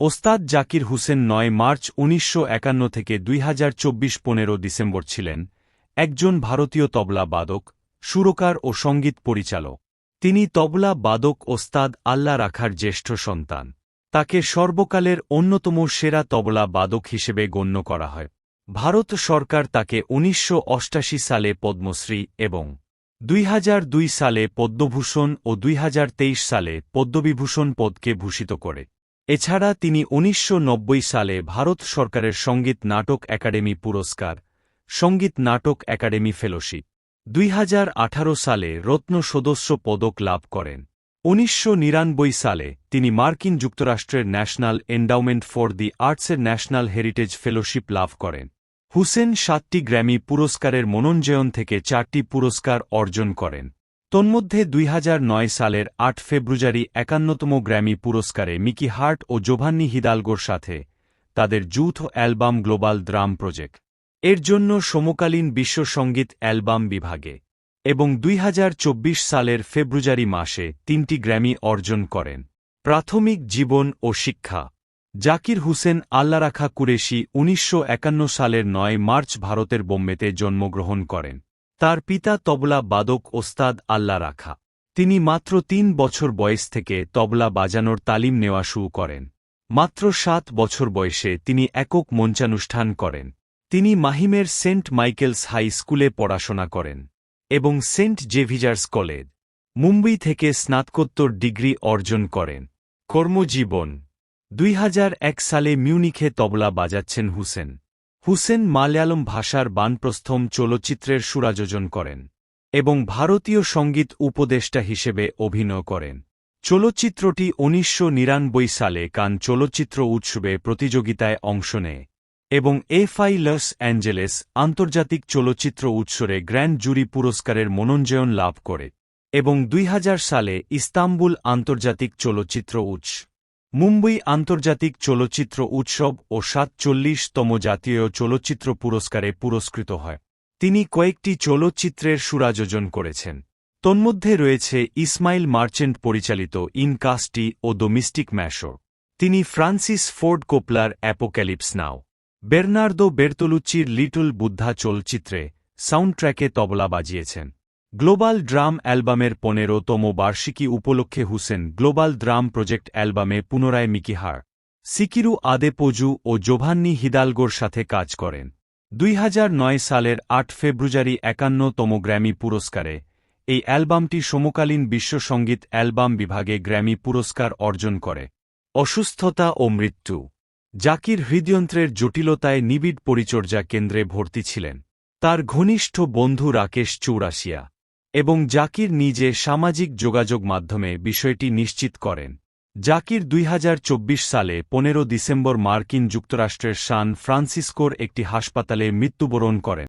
ওস্তাদ জাকির হুসেন নয় মার্চ উনিশশো একান্ন থেকে দুই হাজার চব্বিশ পনেরো ডিসেম্বর ছিলেন একজন ভারতীয় তবলা বাদক, সুরকার ও সংগীত পরিচালক। তিনি তবলা বাদক ওস্তাদ আল্লাহ রাখার জ্যেষ্ঠ সন্তান। তাকে সর্বকালের অন্যতম সেরা তবলা বাদক হিসেবে গণ্য করা হয়। ভারত সরকার তাকে উনিশশো সালে পদ্মশ্রী এবং দুই হাজার দুই সালে পদ্মভূষণ ও দুই হাজার তেইশ সালে পদ্মবিভূষণ পদকে ভূষিত করে। এছাড়া তিনি উনিশশো নব্বই সালে ভারত সরকারের সংগীত নাটক একাডেমি পুরস্কার, সংগীত নাটক একাডেমি ফেলোশিপ। দুই হাজার আঠারো সালে রত্ন সদস্য পদক লাভ করেন। উনিশশো নিরানব্বই সালে তিনি মার্কিন যুক্তরাষ্ট্রের ন্যাশনাল এন্ডাউমেন্ট ফর দি আর্টসের ন্যাশনাল হেরিটেজ ফেলোশিপ লাভ করেন। হুসেন সাতটি গ্র্যামি পুরস্কারের মনোনয়ন থেকে চারটি পুরস্কার অর্জন করেন। তন্মধ্যে দুই হাজার নয় সালের আট ফেব্রুয়ারি একান্নতম গ্র্যামি পুরস্কারে মিকি হার্ট ও জোভান্নি হিদালগোর সাথে তাদের যৌথ অ্যালবাম গ্লোবাল দ্রাম প্রজেক্ট। এর জন্য সমকালীন বিশ্ব সংগীত অ্যালবাম বিভাগে এবং দুই হাজার চব্বিশ সালের ফেব্রুয়ারি মাসে তিনটি গ্র্যামি অর্জন করেন। প্রাথমিক জীবন ও শিক্ষা। জাকির হুসেন আল্লারাখা কুরেশি উনিশশো একান্ন সালের নয় মার্চ ভারতের বোম্বেতে জন্মগ্রহণ করেন। তার পিতা তবলা বাদক ওস্তাদ আল্লাহ রাখা। তিনি মাত্র তিন বছর বয়স থেকে তবলা বাজানোর তালিম নেওয়া শুরু করেন। মাত্র সাত বছর বয়সে তিনি একক মঞ্চানুষ্ঠান করেন। তিনি মাহিমের সেন্ট মাইকেলস হাই স্কুলে পড়াশোনা করেন এবং সেন্ট জেভিজার্স কলেজ, মুম্বই থেকে স্নাতকোত্তর ডিগ্রি অর্জন করেন। কর্মজীবন, দুই হাজার এক সালে মিউনিখে তবলা বাজাচ্ছেন হুসেন। হুসেন মালয়ালম ভাষার বানপ্রস্থম চলচ্চিত্রের সুরাযোজন করেন এবং ভারতীয় সংগীত উপদেষ্টা হিসেবে অভিনয় করেন। চলচ্চিত্রটি উনিশশো নিরানব্বই সালে কান চলচ্চিত্র উৎসবে প্রতিযোগিতায় অংশ নেয় এবং এফআই লস অ্যাঞ্জেলেস আন্তর্জাতিক চলচ্চিত্র উৎসরে গ্র্যান্ড জুরি পুরস্কারের মনোনয়ন লাভ করে এবং দুই হাজার সালে ইস্তাম্বুল আন্তর্জাতিক চলচ্চিত্র উৎস। মুম্বই আন্তর্জাতিক চলচ্চিত্র উৎসব ও সাতচল্লিশতম জাতীয় চলচ্চিত্র পুরস্কারে পুরস্কৃত হয়। তিনি কয়েকটি চলচ্চিত্রের সুরাযোজন করেছেন। তন্মধ্যে রয়েছে ইসমাইল মার্চেন্ট পরিচালিত ইনকাস্টি ও ডোমিস্টিক ম্যাশো তিনি ফ্রান্সিস ফোর্ড কোপলার অ্যাপোক্যালিপস নাও। বের্নার্দো বের্তলুচ্চির লিটল বুদ্ধা চলচ্চিত্রে সাউন্ডট্র্যাকে তবলা বাজিয়েছেন। গ্লোবাল ড্রাম অ্যালবামের পনেরোতম বার্ষিকী উপলক্ষে হুসেন গ্লোবাল ড্রাম প্রজেক্ট অ্যালবামে পুনরায় মিকিহার সিকিরু আদেপোজু ও জোভান্নি হিদালগোর সাথে কাজ করেন। দুই হাজার নয় সালের আট ফেব্রুয়ারি একান্নতম গ্র্যামি পুরস্কারে এই অ্যালবামটি সমকালীন বিশ্বসঙ্গীত অ্যালবাম বিভাগে গ্র্যামি পুরস্কার অর্জন করে। অসুস্থতা ও মৃত্যু, জাকির হৃদয়ন্ত্রের জটিলতায় নিবিড় পরিচর্যা কেন্দ্রে ভর্তি ছিলেন। তার ঘনিষ্ঠ বন্ধু রাকেশ চৌরাশিয়া এবং জাকির নিজে সামাজিক যোগাযোগ মাধ্যমে বিষয়টি নিশ্চিত করেন। জাকির দুই হাজার চব্বিশ সালে পনেরো ডিসেম্বর মার্কিন যুক্তরাষ্ট্রের সান ফ্রান্সিসকোর একটি হাসপাতালে মৃত্যুবরণ করেন।